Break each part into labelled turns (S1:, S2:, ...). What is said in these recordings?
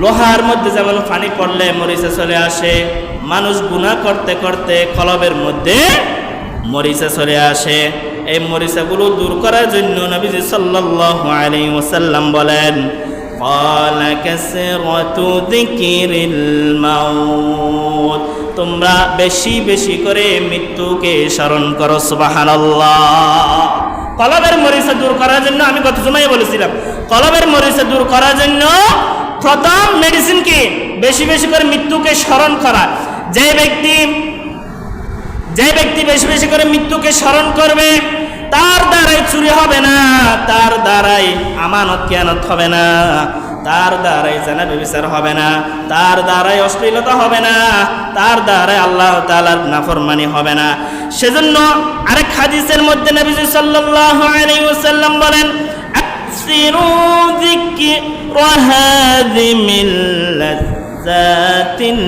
S1: লোহার মধ্যে যেমন পানি পড়লে মরিচা চলে আসে মানুষ গুনাহ করতে করতে কলবের মধ্যে মরিচা চলে আসে এই মরিচাগুলো দূর করার জন্য নবীজি সাল্লাল্লাহু আলাইহি ওয়াসাল্লাম বলেন قال كثرة ذكر الموت তোমরা বেশি বেশি করে মৃত্যুকে স্মরণ করো সুবহানাল্লাহ কলবের মরিচা দূর করার জন্য আমি গত জমাই বলেছিলাম কলবের মরিচা দূর করার জন্য প্রথম মেডিসিন কি বেশি বেশি করে মৃত্যুকে স্মরণ করা। যে ব্যক্তি যে ব্যক্তি বেশি বেশি করে মৃত্যুকে স্মরণ করবে, তার দ্বারাই চুরি হবে না, তার দ্বারাই আমানত জ্ঞানত হবে না, তার দ্বারাই জানা বিচার হবে না, তার দ্বারাই অশ্লীলতা হবে না, তার দ্বারাই আল্লাহ তাআলার নাফরমানি হবে না। সেজন্য আরেক হাদিসের মধ্যে নবীজি সাল্লাল্লাহু আলাইহি ওয়াসাল্লাম বলেন আকসিরু যিকরা হাযিমিল লাজ্জাতিল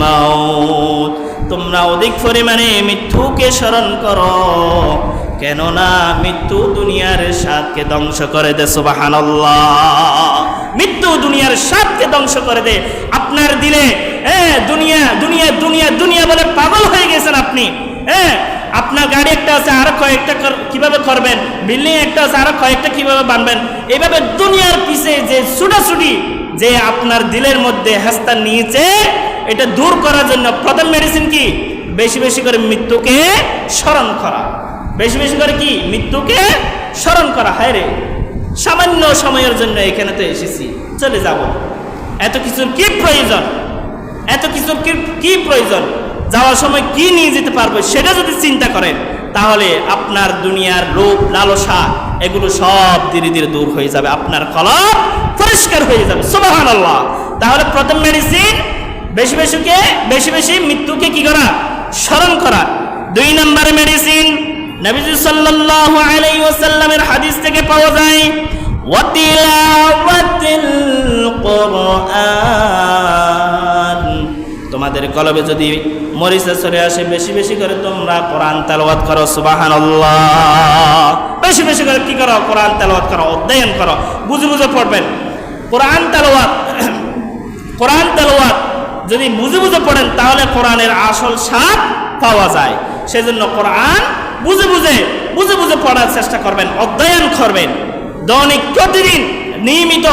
S1: মাউত তোমরা অধিক পরিমাণে মৃত্যুকে স্মরণ করো, কেননা মৃত্যু দুনিয়ার স্বাদকে ধ্বংস করে দে সুবাহান মৃত্যু দুনিয়ার স্বাদকে ধ্বংস করে দে। আপনার দিলে হ্যাঁ দুনিয়া দুনিয়া দুনিয়া দুনিয়া বলে পাগল হয়ে গেছেন আপনি। হ্যাঁ আপনার গাড়ি একটা আছে, আরও কয়েকটা কীভাবে করবেন? বিল্ডিং একটা আছে, আরও কয়েকটা কীভাবে বানবেন? এইভাবে দুনিয়ার পিছে যে ছুটাছুটি যে আপনার দিলের মধ্যে হাস্তা নিয়েছে, এটা দূর করার জন্য প্রথম মেডিসিন কি? বেশি বেশি করে মৃত্যুকে স্মরণ করা। বেশি বেশি করে কি? মৃত্যুকে স্মরণ করা। হায় রে! সামান্য সময়ের জন্য এখানে তো এসেছি। চলে যাব। এত কিছুর কি প্রয়োজন? এত কিছুর কি প্রয়োজন? যাওয়ার সময় কি নিয়ে যেতে পারব সেটা যদি চিন্তা করেন, তাহলে আপনার দুনিয়ার লোভ, লালসা, এগুলো সব ধীরে ধীরে দূর হয়ে যাবে, আপনার কলম পরিষ্কার হয়ে যাবে। সুবাহান আল্লাহ তাহলে প্রথম মেডিসিন বেশি বেশিকে বেশি বেশি মৃত্যুকে কি করা? স্মরণ করা। দুই নম্বর মেডিসিন নবীজি সাল্লাল্লাহু আলাইহি ওয়াসাল্লামের হাদিস থেকে পাওয়া যায়, ওয়াতিলাওয়াতিল কোরআন। তোমাদের কলবে যদি মরিচা চলে আসে, বেশি বেশি করে তোমরা কোরআন তেলাওয়াত করো, সুবহানাল্লাহ। বেশি বেশি করে কি করো? কোরআন তেলাওয়াত করো, অধ্যয়ন করো। বুঝে বুঝে পড়বেন। কোরআন তেলাওয়াত কোরআন তেলাওয়াত যদি বুঝে বুঝে পড়েন, তাহলে কোরআনের আসল স্বাদ পাওয়া যায়। সেজন্য কোরআন বুঝে বুঝে বুঝে বুঝে পড়ার চেষ্টা করবেন, অধ্যয়ন করবেন। দৈনিক, প্রতিদিন নিয়মিত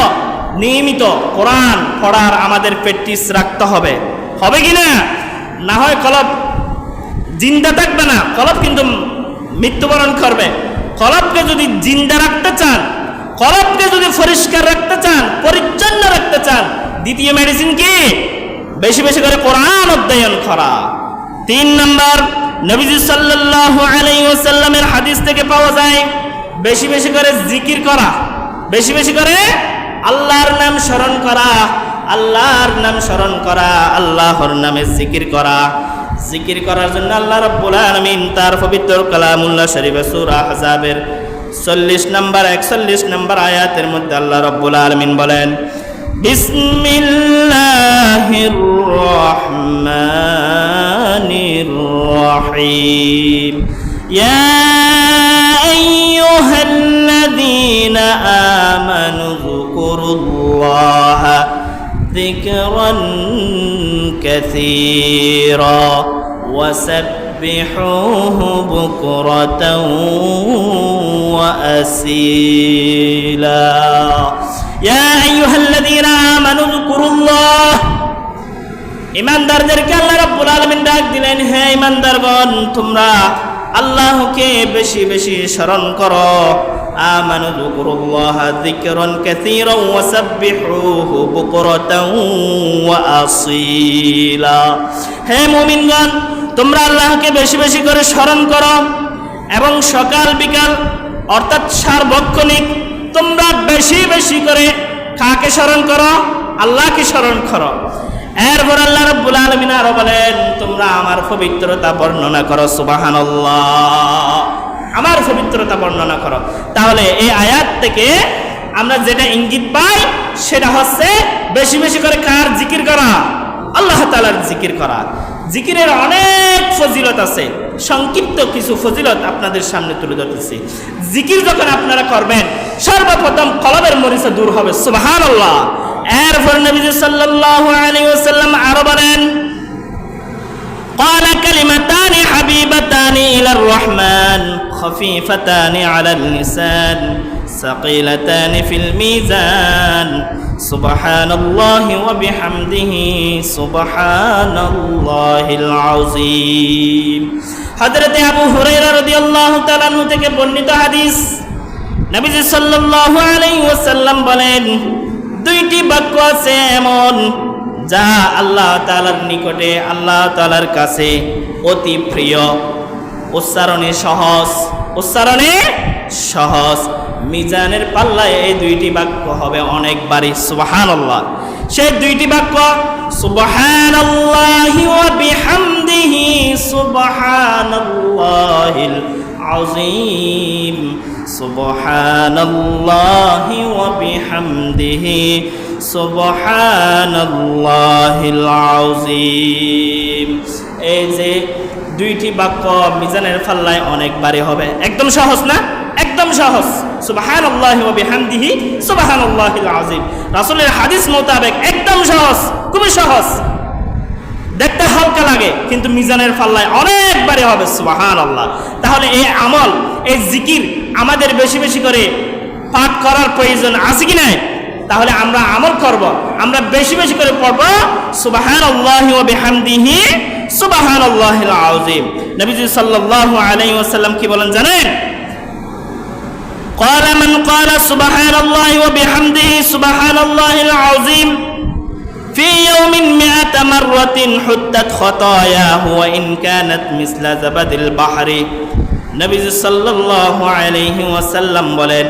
S1: নিয়মিত কোরআন পড়ার আমাদের প্র্যাকটিস রাখতে হবে। হবে কি না? হয় কলব জিন্দা থাকবে না। কলব কিন্তু মৃত্যুবরণ করবে। কলবকে যদি জিন্দা রাখতে চান, কলবকে যদি পরিষ্কার রাখতে চান, পরিচ্ছন্ন রাখতে চান, দ্বিতীয় মেডিসিন কি? বেশি বেশি করে কোরআন অধ্যয়ন করা। তিন নম্বর, নবীজি সাল্লাল্লাহু হাদিস থেকে পাওয়া যায়, বেশি বেশি করে জিকির করা। বেশি বেশি করে আল্লাহর নাম স্মরণ করা। আল্লাহর নাম স্মরণ করা, আল্লাহর নামে জিকির করা। জিকির করার জন্য আল্লাহ রাব্বুল আলামিন তার পবিত্র কালামুল্লাহ শরীফে সূরা আহজাবের 40 নম্বর 41 নম্বর আয়াতের মধ্যে আল্লাহ রাব্বুল আলামিন বলেন, বিসমিল্লাহির রহমানির রহিম। ইয়া ذكرا كثيرا وسبحوه بكرة وأسيلا يا أيها الذين آمنوا اذكروا الله ইমানদারদেরকে আল্লাহ রাব্বুল আলামিন ডাক দিলেন হে ইমানদারগণ তোমরা আল্লাহকে বেশি বেশি স্মরণ করো যুকুরুল্লাহ যিকরান কাসীরান ওয়া সাব্বিহুহু বুকরাতান ওয়া আসীলা। হে মুমিনগণ, তোমরা আল্লাহকে বেশি বেশি করে স্মরণ করো এবং সকাল বিকাল, অর্থাৎ সার্বক্ষণিক, তোমরা বেশি বেশি করে কাকে স্মরণ করো? আল্লাহকে স্মরণ করো। এরপর আল্লাহ রাব্বুল আলামিন আরও বলেন, তোমরা আমার পবিত্রতা বর্ণনা করো, সুবহানাল্লাহ। আমার পবিত্রতা বর্ণনা করো তাহলে এই আয়াত থেকে আমরা যেটা ইঙ্গিত পাই সেটা হচ্ছে বেশি বেশি করে কার জিকির করা আল্লাহ তাআলার জিকির করা জিকিরের অনেক ফজিলত আছে সংক্ষিপ্ত কিছু ফজিলত আপনাদের সামনে তুলে ধরতেছি জিকির যখন আপনারা করবেন সর্বপ্রথম কলবের মরিচা দূর হবে সুবহানাল্লাহ এরপর নবীজি সাল্লাল্লাহু আলাইহি ওয়াসাল্লাম আরো বলেন قال كلمتان حبيبتان إلى الرحمن خفيفتان على اللسان ثقيلتان في الميزان سبحان الله وبحمده سبحان الله العظيم حضرت أبو هريرة رضي الله تعالى عنه থেকে বর্ণিত হাদিস নবীজি সাল্লাল্লাহু আলাইহি ওয়াসাল্লাম বলেন দুইটি বাক্য আছে এমন যা আল্লাহ তাআলার নিকটে আল্লাহ তাআলার কাছে অতি প্রিয় উচ্চারণে সহজ উচ্চারণে সহজ। মিজানের পাল্লায় এই দুইটি বাক্য হবে অনেকবারই, সুবহানাল্লাহ। সেই দুইটি বাক্য ওয়া বিহামদিহি সুবহানাল্লাহিল আযীম। সুবহানাল্লাহি ওয়া বিহামদিহি সুবহানাল্লাহিল আযীম। এই যে দুইটি বাক্য মিজানের ফাল্লায় অনেকবারই হবে। একদম সহজ না? একদম সহজ। সুবহানাল্লাহি ওয়া বিহামদিহি, সুবহানাল্লাহিল আযীম। রাসূলের হাদিস মোতাবেক একদম সহজ, খুবই সহজ। দেখতে হালকা লাগে, কিন্তু মিজানের পাল্লায় অনেকবারে হবে সুবাহান আল্লাহ তাহলে এই আমল, এই জিকির আমাদের বেশি বেশি করে পাঠ করার প্রয়োজন আছে কি নাই? তাহলে আমরা আমল করব, আমরা বেশি বেশি করে পড়ব সুবাহান আল্লাহ বিহামদিহি সুবাহান আল্লাহিল আযীম নবীজি সাল্লাল্লাহু আলাইহি ওয়াসাল্লাম কি বলেন জানেন قال من قال سبحان الله وبحمده سبحان الله العظيم في يوم مئة مرة حتت خطاياه وإن كانت مثل زبد البحر নবী সাল্লাল্লাহু আলাইহি ওয়াসাল্লাম বলেন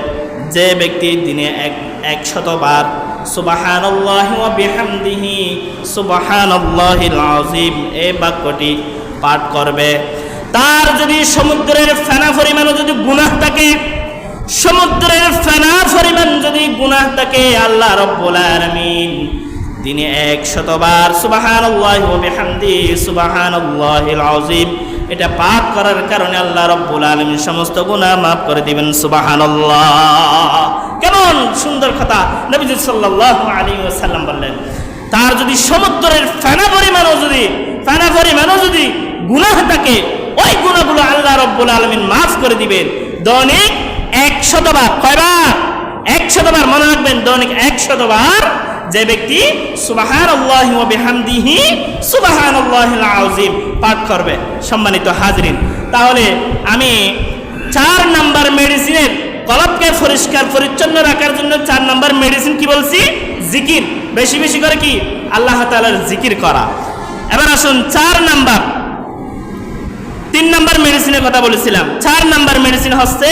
S1: যে ব্যক্তি দিনে এক একশতবার ওয়া বিহামদিহি, সুবহানাল্লাহিল আযীম। এই বাক্যটি পাঠ করবে। তার যদি সমুদ্রের ফেনা পরিমাণও যদি গুনাহ থাকে, সমুদ্রের ফেনা পরিমাণ যদি গুনাহ থাকে, আল্লাহ রব্বুল আলামিন দিনে এক শতবার সুবাহান বিহামদি সুবাহান আযীম এটা পাঠ করার কারণে আল্লাহ রব্বুল আলামিন সমস্ত গুণা মাফ করে দিবেন সুবাহান কেমন সুন্দর কথা নবীজি সাল্লাল্লাহু আলাইহি ওয়াসাল্লাম বললেন। তার যদি সমুদ্রের ফেনা পরিমাণও যদি, ফেনা পরিমাণও যদি গুনাহ থাকে, ওই গুনাহগুলো আল্লাহ রব্বুল আলমিন মাফ করে দিবেন। দৈনিক একশতবার কয়বার? একশতবার মনে রাখবেন, দৈনিক একশতবার যে ব্যক্তি সুবাহান পাঠ করবে, সম্মানিত হাজরিন। তাহলে আমি চার নাম্বার মেডিসিনের কলবকে পরিষ্কার, পরিচ্ছন্ন রাখার জন্য চার নাম্বার মেডিসিন কি বলছি? জিকির। বেশি বেশি করে কি? আল্লাহ তাআলার জিকির করা। এবার আসুন চার নাম্বার। তিন নাম্বার মেডিসিনের কথা বলেছিলাম। চার নাম্বার মেডিসিন হচ্ছে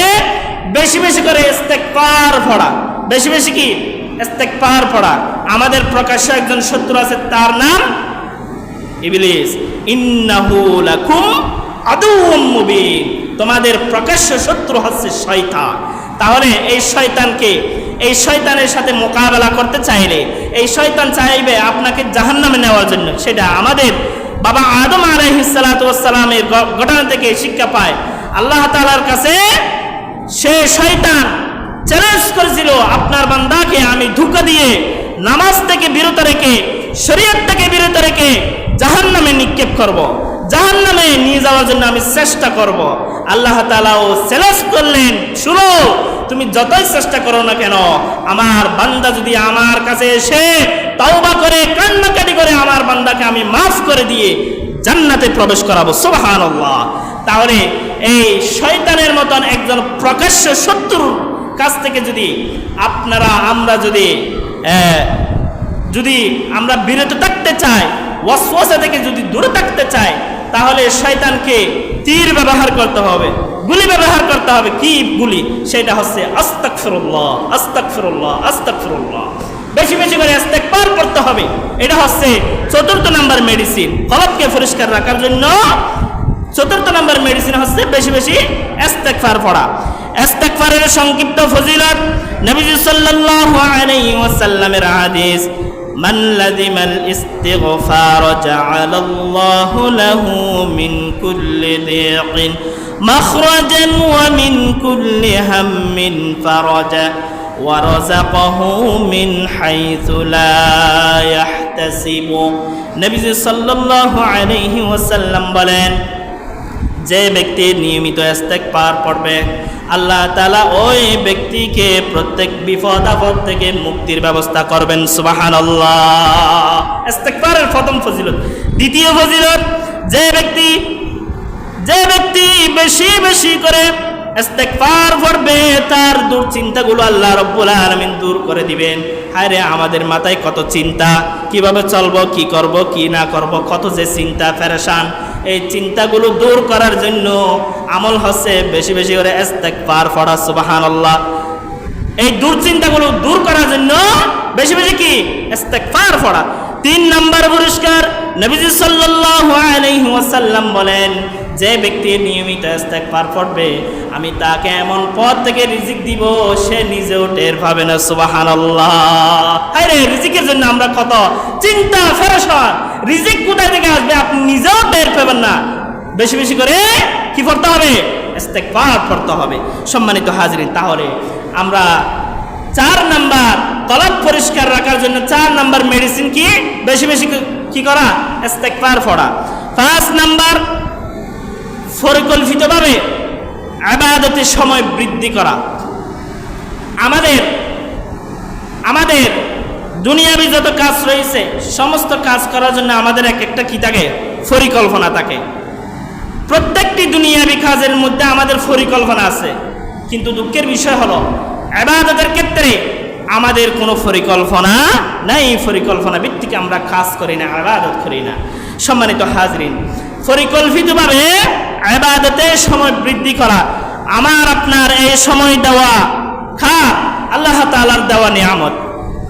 S1: বেশি বেশি করে ইস্তেকবার পড়া। বেশি বেশি কি? ইস্তেকবার পড়া। আমাদের প্রকাশ্য একজন শত্রু আছে, তার নাম ইবলিস। ইন্নাহু লাকুম আদুউম মুবিন। তোমাদের প্রকাশ্য শত্রু হচ্ছে শয়তান। তাহলে এই শয়তানকে, এই শয়তানের সাথে মোকাবেলা করতে চাইলে, এই শয়তান চাইবে আপনাকে জাহান্নামে নেওয়ার জন্য। সেটা আমাদের বাবা আদম আলাইহিসসালামের ঘটনা থেকে শিক্ষা পায়। আল্লাহ তাআলার কাছে সে শয়তান চ্যালেঞ্জ করেছিল আপনার বান্দাকে আমি ধোকা দিয়ে নামাজ থেকে বিরত রেখে, শরীয়ত থেকে বিরত রেখে জাহান নামে নিক্ষেপ করব। জাহান নামে নিয়ে যাওয়ার জন্য আমি চেষ্টা করব। আল্লাহ তালাও চ্যালেঞ্জ করলেন, শুনো, তুমি যতই চেষ্টা করো না কেন, আমার বান্দা যদি আমার কাছে এসে তাওবা করে, কান্নাকাটি করে, আমার বান্দাকে আমি মাফ করে দিয়ে জান্নাতে প্রবেশ করাবো সুবহান তাহলে এই শয়তানের মতন একজন প্রকাশ্য শত্রুর কাছ থেকে যদি আপনারা, আমরা যদি যদি আমরা বিরত থাকতে চাই, ওয়াসওয়াসা থেকে যদি দূরে থাকতে চাই, তাহলে শয়তানকে তীর ব্যবহার করতে হবে, গুলি ব্যবহার করতে হবে। কি গুলি? সেটা হচ্ছে আস্তাগফিরুল্লাহ আস্তাগফিরুল্লাহ আস্তাগফিরুল্লাহ। বেশি বেশি করে ইস্তেগফার করতে হবে। এটা হচ্ছে চতুর্থ নাম্বার মেডিসিন কলবকে পরিষ্কার রাখার জন্য চতুর্থ নাম্বার মেডিসিন হচ্ছে বেশি বেশি ইস্তেগফার পড়া। ইস্তেগফারের সংক্ষিপ্ত ফজিলত নবীজি সাল্লাল্লাহু আলাইহি ওয়াসাল্লামের হাদিস من لزم الاستغفار جعل الله له من كل ضيق مخرجا ومن كل هم فرجا ورزقه من حيث لا يحتسب নবীজি সাল্লাল্লাহু আলাইহি ওয়াসাল্লাম বলেন যে ব্যক্তি নিয়মিত ইস্তেগফার পড়বে, আল্লাহ তালা ওই ব্যক্তিকে প্রত্যেক বিপদ আপদ থেকে মুক্তির ব্যবস্থা করবেন সুবাহান আল্লাহ প্রথম ফজিলত। দ্বিতীয় ফজিলত, যে ব্যক্তি যে ব্যক্তি বেশি বেশি করে ইস্তেগফার পড়বে তার দুশ্চিন্তাগুলো আল্লাহ রব্বুল আলামিন দূর করে দিবেন। হায় আমাদের মাথায় কত চিন্তা? কীভাবে চলবো, কি করব, কি না করব? কত যে চিন্তা, ফেরেশান। এই চিন্তাগুলো দূর করার জন্য আমল হচ্ছে বেশি বেশি করে ইস্তেগফার পড়া, সুবহানাল্লাহ। এই দুশ্চিন্তাগুলো দূর করার জন্য বেশি বেশি কি? ইস্তেগফার পড়া। তিন নাম্বার পুরস্কার নবীজি সাল্লাল্লাহু আলাইহি ওয়াসাল্লাম বলেন যে ব্যক্তি নিয়মিত ইস্তেগফার পড়বে, আমি তাকে এমন পথ থেকে রিজিক দিব, সে নিজেও টের পাবে না, সুবহানাল্লাহ। আরে, রিজিকের জন্য আমরা কত চিন্তা ফেরেশান রিজিক কোথায় থেকে আসবে, আপনি নিজেও টের পাবেন না। বেশি বেশি করে কি পড়তে হবে? ইস্তেগফার পড়তে হবে। সম্মানিত হাজিরিন, তাহলে আমরা চার নাম্বার কলব পরিষ্কার রাখার জন্য চার নাম্বার মেডিসিন কি? বেশি বেশি কি করা? ইস্তেগফার পড়া। পাঁচ নাম্বার পরিকল্পিতভাবে আবাদতের সময় বৃদ্ধি করা। আমাদের আমাদের দুনিয়াবি যত কাজ রয়েছে, সমস্ত কাজ করার জন্য আমাদের এক একটা কি থাকে? পরিকল্পনা থাকে। প্রত্যেকটি দুনিয়াবি কাজের মধ্যে আমাদের পরিকল্পনা আছে। কিন্তু দুঃখের বিষয় হলো, আবাদতের ক্ষেত্রে আমাদের কোনো পরিকল্পনা নাই। পরিকল্পনা ভিত্তিকে আমরা কাজ করি না, আবাদত করি না। সম্মানিত হাজরিন পরিকল্পিতভাবে আবাদতে সময় বৃদ্ধি করা, আমার, আপনার এই সময় দেওয়া, খা, আল্লাহ তাআলার দেওয়া নিয়ামত।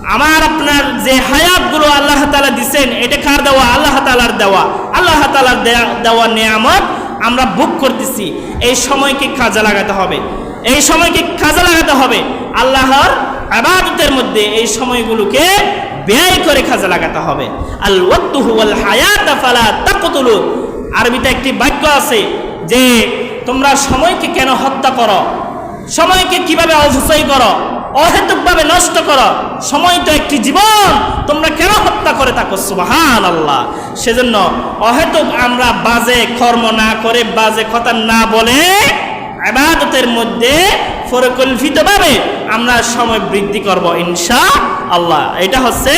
S1: আমার, আপনার যে হায়াতগুলো আল্লাহ তাআলা দিচ্ছেন এটা কার দেওয়া? আল্লাহ তালার দেওয়া। আল্লাহ তাআলার দেয়া- দেওয়া নিয়ামত আমরা বুক করতেছি, এই সময়কে কাজে লাগাতে হবে। এই সময়কে কাজে লাগাতে হবে। আল্লাহর আবাদতের মধ্যে এই সময়গুলোকে ব্যয় করে কাজে লাগাতে হবে। আল হায়াত, ফালা আরবিতে একটি বাক্য আছে যে তোমরা সময়কে কেন হত্যা করো? সময়কে কীভাবে অপচয় করো? অহেতুকভাবে নষ্ট করো? সময় তো একটি জীবন, তোমরা কেন হত্যা করে থাকো? সুবাহান আল্লাহ সেজন্য অহেতুক আমরা বাজে কর্ম না করে, বাজে কথা না বলে আবাদতের মধ্যে পরিকল্পিতভাবে আমরা সময় বৃদ্ধি করব ইনশা আল্লাহ এটা হচ্ছে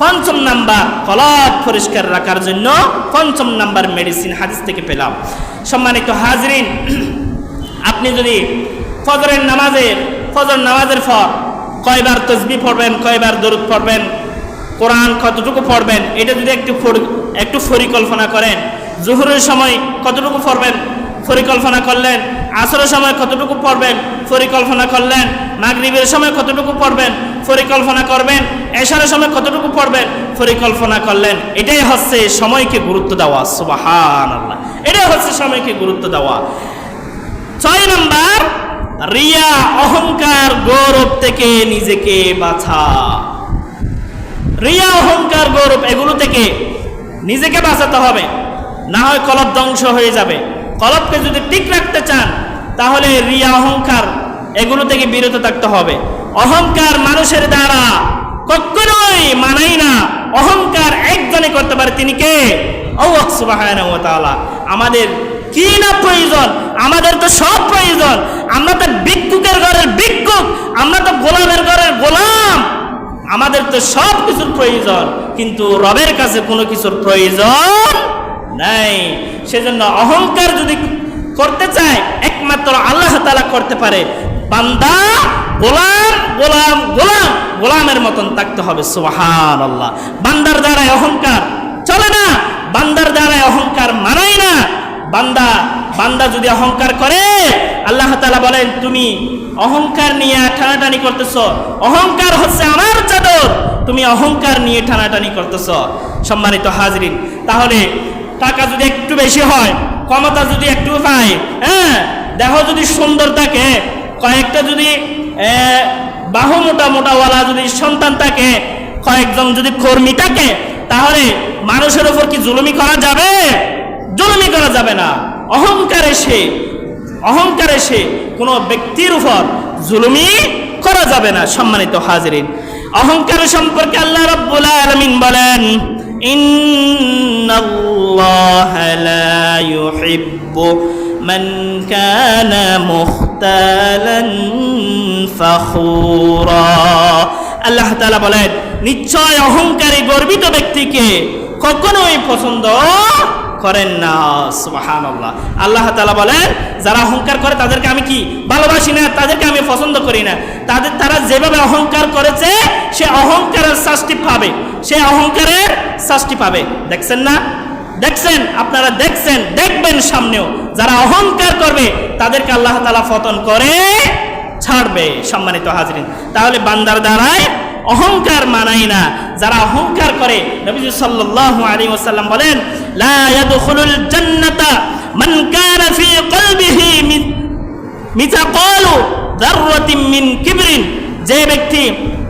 S1: পঞ্চম নাম্বার কলব পরিষ্কার রাখার জন্য পঞ্চম নাম্বার মেডিসিন হাদিস থেকে পেলাম। সম্মানিত হাজরিন, আপনি যদি ফজরের নামাজের ফজর নামাজের পর কয়বার তসবি পড়বেন, কয়বার দরুদ পড়বেন, কোরআন কতটুকু পড়বেন, এটা যদি একটু একটু পরিকল্পনা করেন, জোহরের সময় কতটুকু পড়বেন পরিকল্পনা করলেন। আসরের সময় কতটুকু পড়বেন? পরিকল্পনা করলেন। মাগরিবের সময় কতটুকু পড়বেন? পরিকল্পনা করবেন। এশারের সময় কতটুকু পড়বেন? পরিকল্পনা করলেন। এটাই হচ্ছে সময়কে গুরুত্ব দেওয়া। সুবাহান আল্লাহ এটাই হচ্ছে সময়কে গুরুত্ব দেওয়া। ছয় নম্বর, রিয়া, অহংকার, গৌরব থেকে নিজেকে বাঁচা। রিয়া, অহংকার, গৌরব এগুলো থেকে নিজেকে বাঁচাতে হবে। না হয় কলব ধ্বংস হয়ে যাবে। কলবকে যদি ঠিক রাখতে চান, তাহলে রিয়া, অহংকার, এগুলো থেকে বিরত থাকতে হবে। অহংকার মানুষের দ্বারা কখনোই মানাই না। অহংকার একজনে করতে পারে, তিনি কে? আমাদের কি না প্রয়োজন? আমাদের তো সব প্রয়োজন। আমরা তো ভিক্ষুকের ঘরের ভিক্ষুক, আমরা তো গোলামের ঘরের গোলাম। আমাদের তো সব কিছুর প্রয়োজন, কিন্তু রবের কাছে কোনো কিছুর প্রয়োজন নাই। সেজন্য অহংকার যদি করতে চায়, একমাত্র আল্লাহ তাআলা করতে পারে। বান্দা গোলাম গোলাম গোলাম, গোলামের মতন থাকতে হবে সুবহান আল্লাহ বান্দার দ্বারাই অহংকার চলে না, বান্দার দ্বারাই অহংকার মানাই না। বান্দা বান্দা যদি অহংকার করে, আল্লাহ তালা বলেন, তুমি অহংকার নিয়ে টানাটানি করতেছ। অহংকার হচ্ছে আমার চাদর। তুমি অহংকার নিয়ে টানাটানি করতেছ। সম্মানিত হাজরিন, তাহলে টাকা যদি একটু বেশি হয়, ক্ষমতা যদি একটু পায় হ্যাঁ? দেহ যদি সুন্দর থাকে, কয়েকটা যদি বাহু মোটা মোটাওয়ালা যদি সন্তান থাকে, কয়েকজন যদি কর্মী থাকে, তাহলে মানুষের উপর কি জুলুমি করা যাবে? জুলুমি করা যাবে না। অহংকার এসে অহংকার এসে কোনো ব্যক্তির উপর জুলুমি করা যাবে না, সম্মানিত হাজিরিন। অহংকার সম্পর্কে আল্লাহ রাব্বুল আলামিন বলেন, ইন্নাল্লাহ লা ইউহিব্বু মান কানা মুখতালান ফাখুরা আল্লাহ তাআলা বলেন, নিশ্চয় অহংকারী গর্বিত ব্যক্তিকে কখনোই পছন্দ করেন না। সুবাহান আল্লাহ আল্লাহ তালা বলেন, যারা অহংকার করে তাদেরকে আমি কি ভালোবাসি না? তাদেরকে আমি পছন্দ করি না। তাদের, তারা যেভাবে অহংকার করেছে, সে অহংকারের শাস্তি পাবে। সে অহংকারের শাস্তি পাবে। দেখছেন না? দেখছেন, আপনারা দেখছেন, দেখবেন সামনেও। যারা অহংকার করবে, তাদেরকে আল্লাহ তালা ফতন করে ছাড়বে, সম্মানিত হাজরিন। তাহলে বান্দার দ্বারায় অহংকার মানাই না। যারা অহংকার করে, নবীজি সাল্লাল্লাহু আলাইহি বলেন কলবিহি যে ব্যক্তি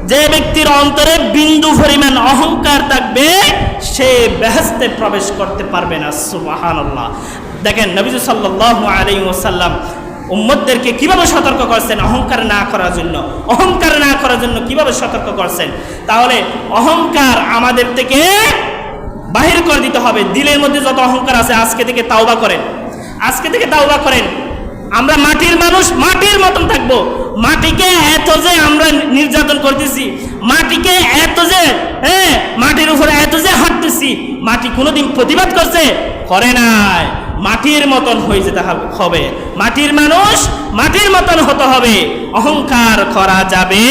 S1: যে ব্যক্তির অন্তরে বিন্দু পরিমাণ অহংকার থাকবে, সে বেহেস্তে প্রবেশ করতে পারবে না, সুবহানাল্লাহ। দেখেন নবীজি সাল্লাল্লাহু আলাইহি ওয়াসাল্লাম উম্মতদেরকে কীভাবে সতর্ক করছেন অহংকার না করার জন্য? অহংকার না করার জন্য কীভাবে সতর্ক করছেন? তাহলে অহংকার আমাদের থেকে বাহির করে দিতে হবে। দিলের মধ্যে যত অহংকার আছে, আজকে থেকে তাওবা করেন। আজকে থেকে তাওবা করেন। আমরা মাটির মানুষ, মাটির মতন থাকব। মাটিকে এত যে আমরা নির্যাতন করতেছি, মাটিকে এত যে হ্যাঁ মাটির উপরে এত যে হাঁটতেছি, মাটি কোনোদিন প্রতিবাদ করছে? করে নাই। মাটির মতন হয়ে যেতে হবে। মাটির মানুষ মাটির মতন হতে হবে। অহংকার করা যাবে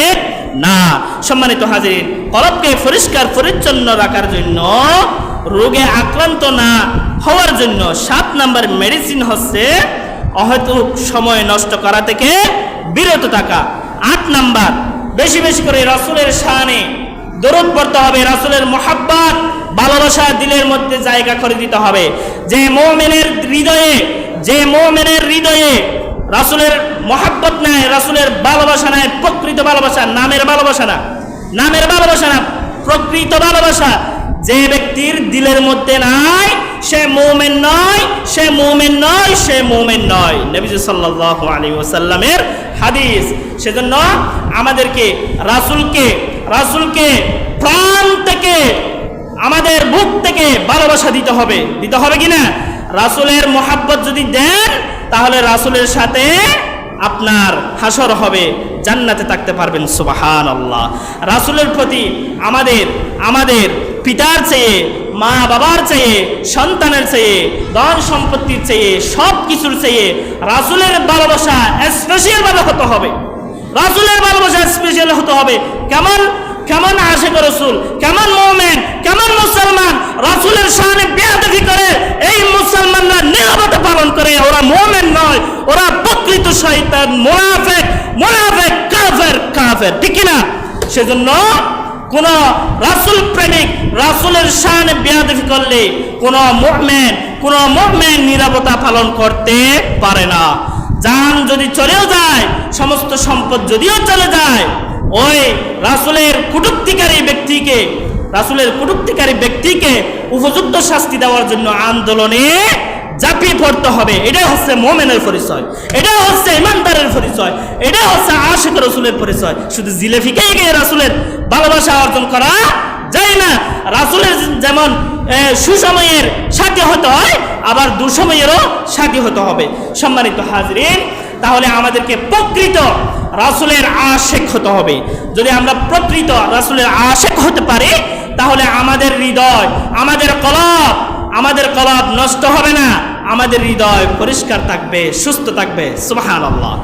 S1: না। সম্মানিত হাজির কলবকে পরিষ্কার, পরিচ্ছন্ন রাখার জন্য, রোগে আক্রান্ত না হওয়ার জন্য সাত নাম্বার মেডিসিন হচ্ছে অহেতুক সময় নষ্ট করা থেকে বিরত থাকা। আট নাম্বার, বেশি বেশি করে রসুলের শানে দরদ পড়তে হবে, রাসুলের মোহাব্বত, ভালোবাসা, দিলের মধ্যে জায়গা করে দিতে হবে। যে মোমেনের হৃদয়ে, যে মোমেনের হৃদয়ে রাসুলের মোহাব্বত নেয় রাসুলের ভালোবাসা নেয় প্রকৃত ভালোবাসা, নামের ভালোবাসা না। নামের ভালোবাসা না, প্রকৃত ভালোবাসা। যে ব্যক্তির দিলের মধ্যে নাই সে মোমেন নয়, সে মোমেন নয়, সে মোমেন নয়। নবীজ সাল্লাল্লাহু আলাইহি ওয়াসাল্লামের হাদিস। সেজন্য আমাদেরকে, রাসূলকে রাসূলকে প্রাণ থেকে, আমাদের বুক থেকে ভালোবাসা দিতে হবে। দিতে হবে কি না? রাসূলের মোহাব্বত যদি দেন, তাহলে রাসূলের সাথে আপনার হাসর হবে, জান্নাতে থাকতে পারবেন সুবাহান আল্লাহ রাসুলের প্রতি আমাদের আমাদের পিতার চেয়ে মা বাবার চেয়ে, সন্তানের চেয়ে ধন সম্পত্তির চেয়ে সব কিছুর চেয়ে রাসুলের ভালোবাসা স্পেশাল ভাবে হতে হবে। রাসুলের ভালোবাসা স্পেশাল হতে হবে। কেমন কেমন আশেক রসুল, কেমন মোমেন, কেমন মুসলমান, রাসুলের সামনে বেয়াদবি করে এই মুসলমানরা নিরাপত্তা পালন করে, ওরা মোমেন নয়, ওরা প্রকৃত শয়তান, মোনাফেক মোনাফেক, কাফের কাফের, ঠিক না সেজন্য কোন রাসুল প্রেমিক রাসুলের শানে বেয়াদবি করলে কোন মুভমেন্ট কোন মুভমেন্ট নিরাপত্তা পালন করতে পারে না। যান যদি চলেও যায়, সমস্ত সম্পদ যদিও চলে যায়, ওই রাসুলের কুটুক্তিকারী ব্যক্তিকে, রাসুলের কুটুক্তিকারী ব্যক্তিকে উপযুক্ত শাস্তি দেওয়ার জন্য আন্দোলনে জাপিয়ে পড়তে হবে। এটাই হচ্ছে মোমেনের পরিচয়। এটা হচ্ছে ইমানদারের পরিচয়। এটা হচ্ছে আশিক রসুলের পরিচয়। শুধু জিলেফিকে গিয়ে রাসুলের ভালোবাসা অর্জন করা যায় না। রাসুলের যেমন সুসময়ের সাথী হতে হয়, আবার দুসময়েরও সাথী হতে হবে। সম্মানিত হাজরিন, তাহলে আমাদেরকে প্রকৃত রাসুলের আশেক হতে হবে। যদি আমরা প্রকৃত রাসুলের আশেক হতে পারি, তাহলে আমাদের হৃদয়, আমাদের কলব আমাদের কলাপ নষ্ট হবে না আমাদের হৃদয় পরিষ্কার থাকবে সুস্থ থাকবে সুবহানাল্লাহ।